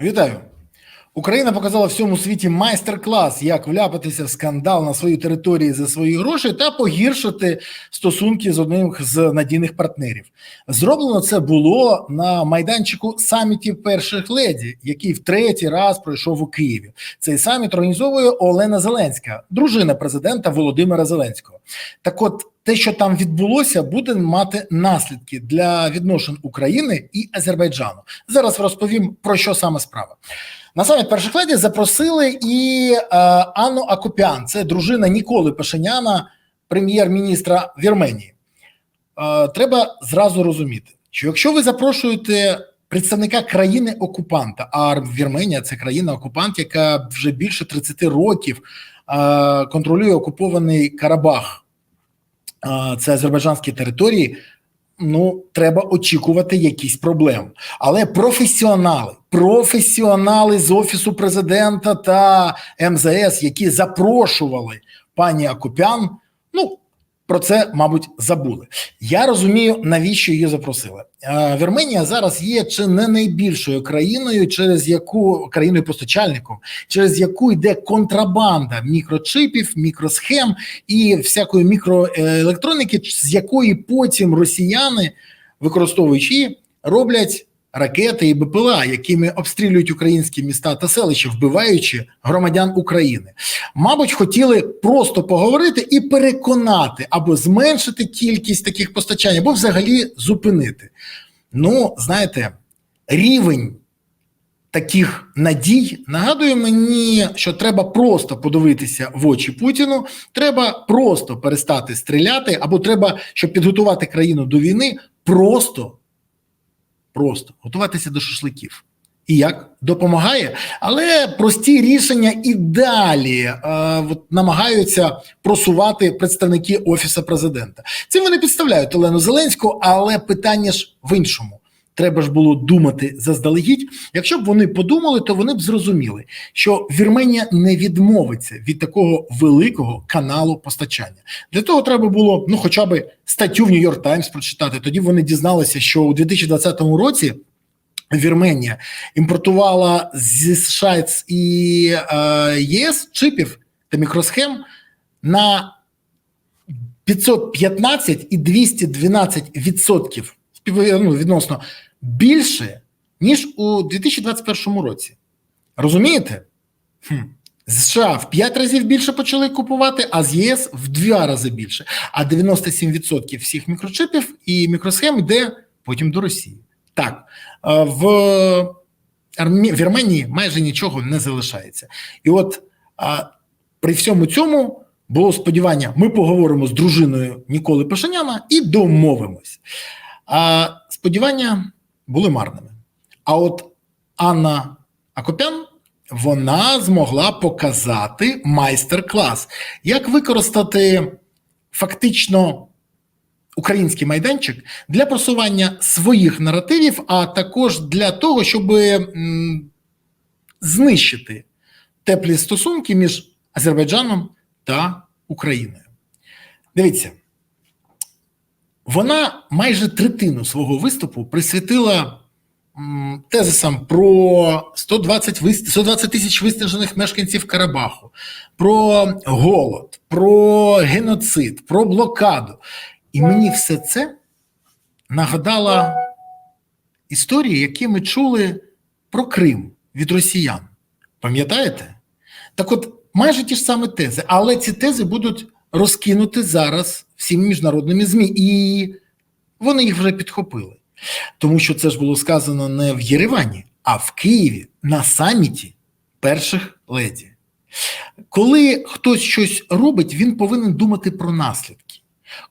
Вітаю! Україна показала всьому світі майстер-клас, як вляпатися в скандал на своїй території за свої гроші та погіршити стосунки з одним з надійних партнерів. Зроблено це було на майданчику самітів перших леді, який в третій раз пройшов у Києві. Цей саміт організовує Олена Зеленська, дружина президента Володимира Зеленського. Так, от те, що там відбулося, буде мати наслідки для відношень України і Азербайджану. Зараз розповім про що саме справа. На саміт перших леді запросили і е, Анну Акопян, це дружина Ніколи Пашиняна, прем'єр-міністра Вірменії. Е, треба зразу розуміти, що якщо ви запрошуєте представника країни-окупанта, а Вірменія це країна-окупант, яка вже більше 30 років е, контролює окупований Карабах, е, це азербайджанські території. Ну, треба очікувати якісь проблеми. Але професіонали, професіонали з офісу президента та МЗС, які запрошували пані Акопян, ну про це, мабуть, забули. Я розумію, навіщо її запросили. Е, Вірменія зараз є чи не найбільшою країною, через яку країною постачальником, через яку йде контрабанда мікрочипів, мікросхем і всякої мікроелектроніки, з якої потім росіяни, використовуючи роблять ракети і БПЛА, якими обстрілюють українські міста та селища, вбиваючи громадян України. Мабуть, хотіли просто поговорити і переконати або зменшити кількість таких постачань, або взагалі зупинити. Ну, знаєте, рівень. Таких надій нагадує мені, що треба просто подивитися в очі Путіну, треба просто перестати стріляти, або треба, щоб підготувати країну до війни, просто Просто готуватися до шашликів. І як допомагає, але прості рішення і далі е, от, намагаються просувати представники офісу президента. Цим вони підставляють Олену Зеленську, але питання ж в іншому. Треба ж було думати заздалегідь. Якщо б вони подумали, то вони б зрозуміли, що Вірменія не відмовиться від такого великого каналу постачання. Для того треба було ну, хоча б статтю в Нью-Йорк Таймс прочитати. Тоді вони дізналися, що у 2020 році. Вірменія імпортувала зі США і е, ЄС чипів та мікросхем на 515 і 212 відсотків ну, відносно більше, ніж у 2021 році. Розумієте? Хм. США в 5 разів більше почали купувати, а з ЄС в 2 рази більше. А 97% всіх мікрочипів і мікросхем йде потім до Росії. Так, в Вірменії майже нічого не залишається. І от при всьому цьому було сподівання, ми поговоримо з дружиною Ніколи Пашиняна і домовимось. А сподівання були марними. А от Анна Акопян вона змогла показати майстер-клас, як використати фактично український майданчик для просування своїх наративів, а також для того, щоб знищити теплі стосунки між Азербайджаном та Україною. Дивіться. Вона майже третину свого виступу присвятила м, тезисам про 120 120 тисяч вистежених мешканців Карабаху, про голод, про геноцид, про блокаду. І мені все це нагадало історії, які ми чули про Крим від росіян. Пам'ятаєте? Так от майже ті ж самі тези, але ці тези будуть розкинути зараз всіми міжнародними ЗМІ, і вони їх вже підхопили. Тому що це ж було сказано не в Єревані, а в Києві на саміті перших леді. Коли хтось щось робить, він повинен думати про наслідки.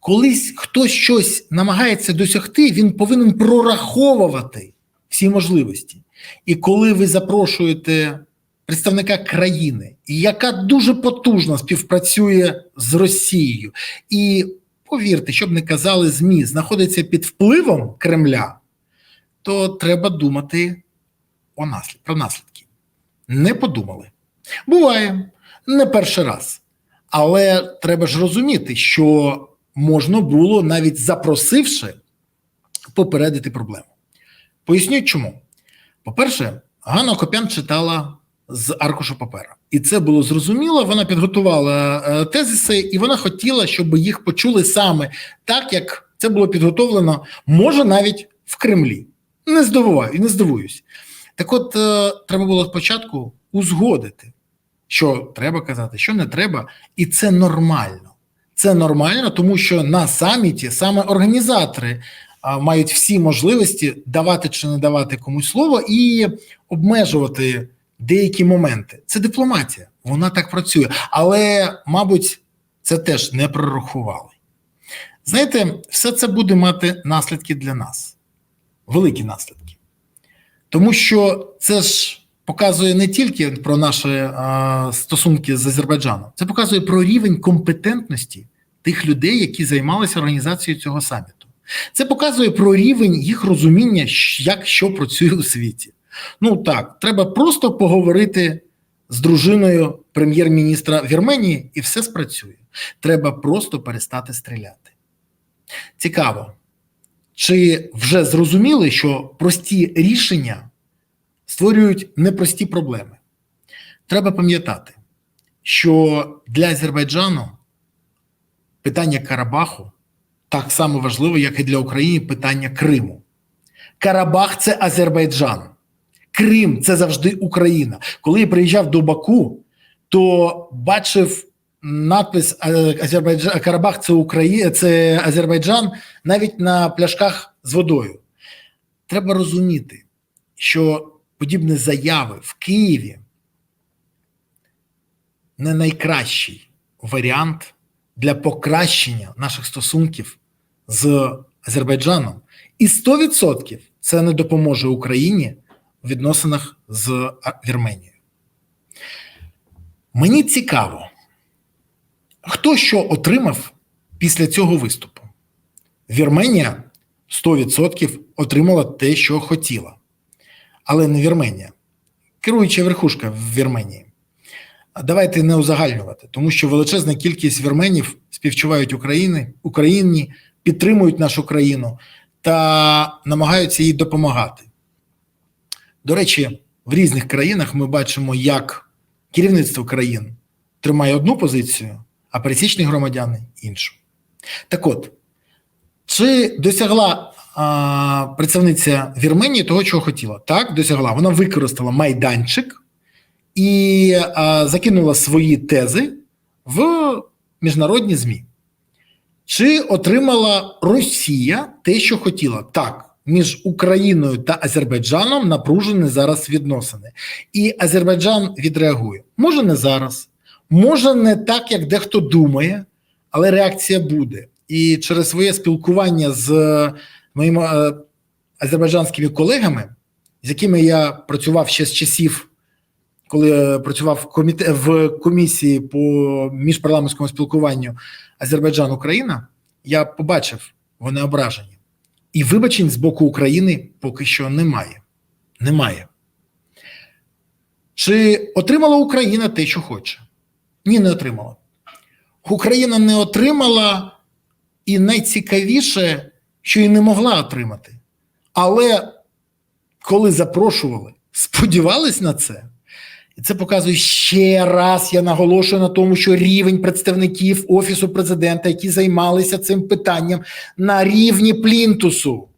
Коли хтось щось намагається досягти, він повинен прораховувати всі можливості. І коли ви запрошуєте представника країни, яка дуже потужно співпрацює з Росією, і повірте, щоб не казали ЗМІ, знаходиться під впливом Кремля, то треба думати о наслід, про наслідки. Не подумали. Буває не перший раз. Але треба ж розуміти, що можна було навіть запросивши попередити проблему. Поясню чому. По-перше, Ганна Копян читала з аркушу папера, і це було зрозуміло. Вона підготувала е, тезиси, і вона хотіла, щоб їх почули саме так, як це було підготовлено, може навіть в Кремлі. Не здивуваю і не здивуюсь. Так, от е, треба було спочатку узгодити, що треба казати, що не треба, і це нормально. Це нормально, тому що на саміті саме організатори а, мають всі можливості давати чи не давати комусь слово і обмежувати деякі моменти. Це дипломатія, вона так працює. Але, мабуть, це теж не прорахували. Знаєте, все це буде мати наслідки для нас, великі наслідки. Тому що це ж показує не тільки про наші а, стосунки з Азербайджаном, це показує про рівень компетентності тих людей, які займалися організацією цього саміту. Це показує про рівень їх розуміння, як що працює у світі. Ну так, треба просто поговорити з дружиною прем'єр-міністра Вірменії, і все спрацює. Треба просто перестати стріляти. Цікаво, чи вже зрозуміли, що прості рішення створюють непрості проблеми? Треба пам'ятати, що для Азербайджану питання Карабаху так само важливо, як і для України питання Криму. Карабах це Азербайджан, Крим це завжди Україна. Коли я приїжджав до Баку, то бачив надпис Азербайджан Карабах це Україна, це Азербайджан навіть на пляшках з водою. Треба розуміти, що подібні заяви в Києві не найкращий варіант для покращення наших стосунків з Азербайджаном, і 100% це не допоможе Україні відносинах з Вірменією. Мені цікаво, хто що отримав після цього виступу. Вірменія 100% отримала те, що хотіла. Але не Вірменія. Керуюча верхушка в Вірменії. Давайте не узагальнювати, тому що величезна кількість вірменів співчувають України, Україні, підтримують нашу країну та намагаються їй допомагати. До речі, в різних країнах ми бачимо, як керівництво країн тримає одну позицію, а пересічні громадяни іншу. Так от, чи досягла а, представниця Вірменії того, чого хотіла? Так, досягла. Вона використала майданчик і а, закинула свої тези в міжнародні ЗМІ. Чи отримала Росія те, що хотіла? Так, між Україною та Азербайджаном напружені зараз відносини, і Азербайджан відреагує. Може, не зараз, може, не так, як дехто думає, але реакція буде. І через своє спілкування з моїми азербайджанськими колегами, з якими я працював ще з часів коли працював коміте в комісії по міжпарламентському спілкуванню Азербайджан-Україна, я побачив, вони ображені. І вибачень з боку України поки що немає. Немає. Чи отримала Україна те, що хоче? Ні, не отримала. Україна не отримала, і найцікавіше, що і не могла отримати. Але коли запрошували, сподівались на це. І це показує ще раз. Я наголошую на тому, що рівень представників Офісу президента, які займалися цим питанням на рівні плінтусу.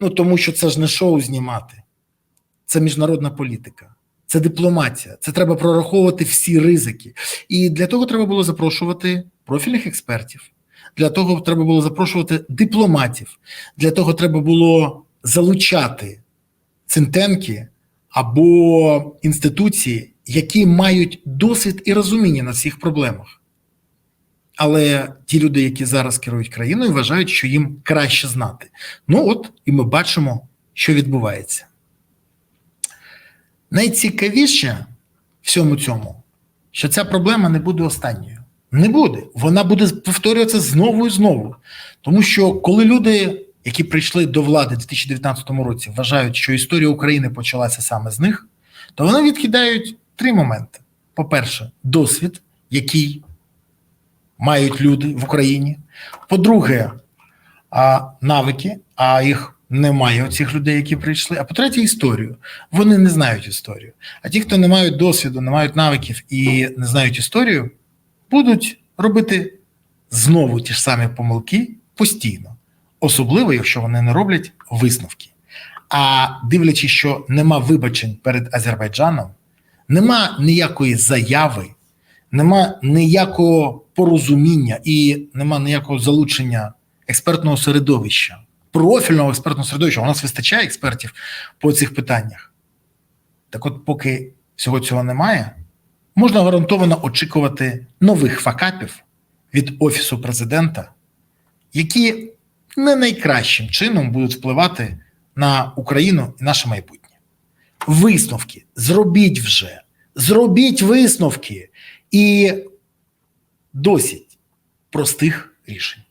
Ну тому що це ж не шоу знімати, це міжнародна політика, це дипломатія. Це треба прораховувати всі ризики. І для того треба було запрошувати профільних експертів. Для того треба було запрошувати дипломатів. Для того треба було залучати цинтенки або інституції, які мають досвід і розуміння на цих проблемах. Але ті люди, які зараз керують країною, вважають, що їм краще знати. Ну от, і ми бачимо, що відбувається. Найцікавіше всьому цьому, що ця проблема не буде останньою. Не буде. Вона буде повторюватися знову і знову. Тому що коли люди які прийшли до влади в 2019 році, вважають, що історія України почалася саме з них, то вони відкидають три моменти: по-перше, досвід, який мають люди в Україні. По-друге, навики, а їх немає оцих людей, які прийшли. А по-третє, історію. Вони не знають історію. А ті, хто не мають досвіду, не мають навиків і не знають історію, будуть робити знову ті ж самі помилки постійно, особливо, якщо вони не роблять висновки. А дивлячись, що нема вибачень перед Азербайджаном, нема ніякої заяви, нема ніякого порозуміння і нема ніякого залучення експертного середовища, профільного експертного середовища. У нас вистачає експертів по цих питаннях. Так от, поки всього цього немає, можна гарантовано очікувати нових факапів від Офісу президента, які не найкращим чином будуть впливати на Україну і наше майбутнє. Висновки зробіть вже, зробіть висновки і досить простих рішень.